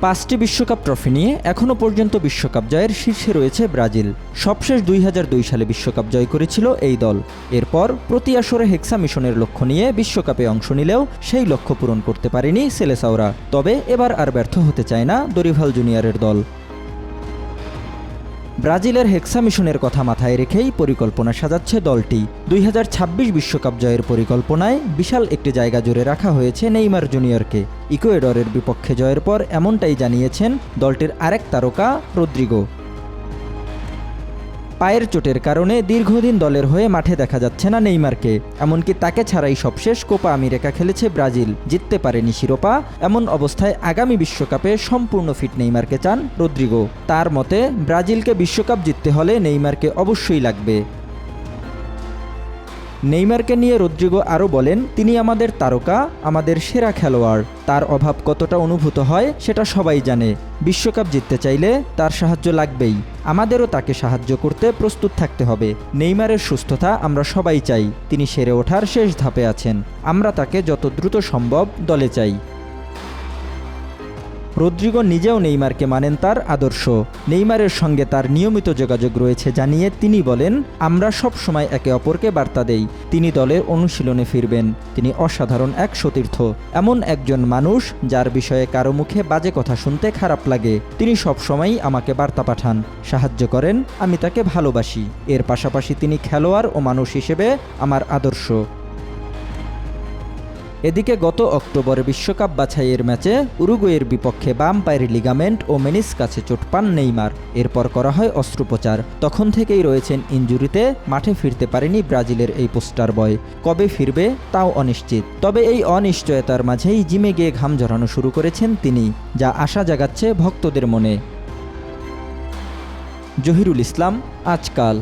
পাঁচটি বিশ্বকাপ ট্রফি নিয়ে এখনও পর্যন্ত বিশ্বকাপ জয়ের শীর্ষে রয়েছে ব্রাজিল। সবশেষ দুই হাজার দুই সালে বিশ্বকাপ জয় করেছিল এই দল। এরপর প্রতি আসরে হেক্সা মিশনের লক্ষ্য নিয়ে বিশ্বকাপে অংশ নিলেও সেই লক্ষ্য পূরণ করতে পারেনি সেলেসাওরা। তবে এবার আর ব্যর্থ হতে চায় না দরিভাল জুনিয়রের দল। ব্রাজিলের হেক্সা মিশনের কথা মাথায় রেখেই পরিকল্পনা সাজাচ্ছে দলটি। দুই বিশ্বকাপ জয়ের পরিকল্পনায় বিশাল একটি জায়গা জুড়ে রাখা হয়েছে নেইমার জুনিয়রকে। ইকুয়েডরের বিপক্ষে জয়ের পর এমনটাই জানিয়েছেন দলটির আরেক তারকা রদ্রিগো। পায়ের চোটের কারণে দীর্ঘদিন দলের হয়ে মাঠে দেখা যাচ্ছে না নেইমারকে। এমনকি তাকে ছাড়াই সবশেষ কোপা আমেরিকা খেলেছে ব্রাজিল। জিততে পারেনি শিরোপা, এমন অবস্থায় আগামী বিশ্বকাপে সম্পূর্ণ ফিট নেইমারকে চান রদ্রিগো। তার মতে, ব্রাজিলকে বিশ্বকাপ জিততে হলে নেইমারকে অবশ্যই লাগবে। নেইমারকে নিয়ে রদ্রিগো আরও বলেন, তিনি আমাদের তারকা, আমাদের সেরা খেলোয়াড়। তার অভাব কতটা অনুভূত হয় সেটা সবাই জানে। বিশ্বকাপ জিততে চাইলে তার সাহায্য লাগবেই। আমাদেরও তাকে সাহায্য করতে প্রস্তুত থাকতে হবে। নেইমারের সুস্থতা আমরা সবাই চাই। তিনি সেরে ওঠার শেষ ধাপে আছেন। আমরা তাকে যত দ্রুত সম্ভব দলে চাই। রদ্রিগো নিজেও নেইমারকে মানেন তার আদর্শ। নেইমারের সঙ্গে তার নিয়মিত যোগাযোগ রয়েছে জানিয়ে তিনি বলেন, আমরা সব সময় একে অপরকে বার্তা দেই, তিনি দলের অনুশীলনে ফিরবেন, তিনি অসাধারণ এক সতীর্থ। এমন একজন মানুষ যার বিষয়ে কারও মুখে বাজে কথা শুনতে খারাপ লাগে, তিনি সবসময়ই আমাকে বার্তা পাঠান, সাহায্য করেন, আমি তাকে ভালোবাসি। এর পাশাপাশি তিনি খেলোয়াড় ও মানুষ হিসেবে আমার আদর্শ। এদিকে গত অক্টোবরে বিশ্বকাপ বাছাইয়ের ম্যাচে উরুগুয়ের বিপক্ষে বাম পায়ের লিগামেন্ট ও মেনিস কাছে চোট পান নেইমার। এরপর করা হয় অস্ত্রোপচার। তখন থেকেই রয়েছেন ইঞ্জুরিতে, মাঠে ফিরতে পারেনি ব্রাজিলের এই পোস্টার বয়। কবে ফিরবে, তাও অনিশ্চিত। তবে এই অনিশ্চয়তার মাঝেই জিমে গিয়ে ঘাম ঝরানো শুরু করেছেন তিনি, যা আশা জাগাচ্ছে ভক্তদের মনে। জহিরুল ইসলাম, আজকাল।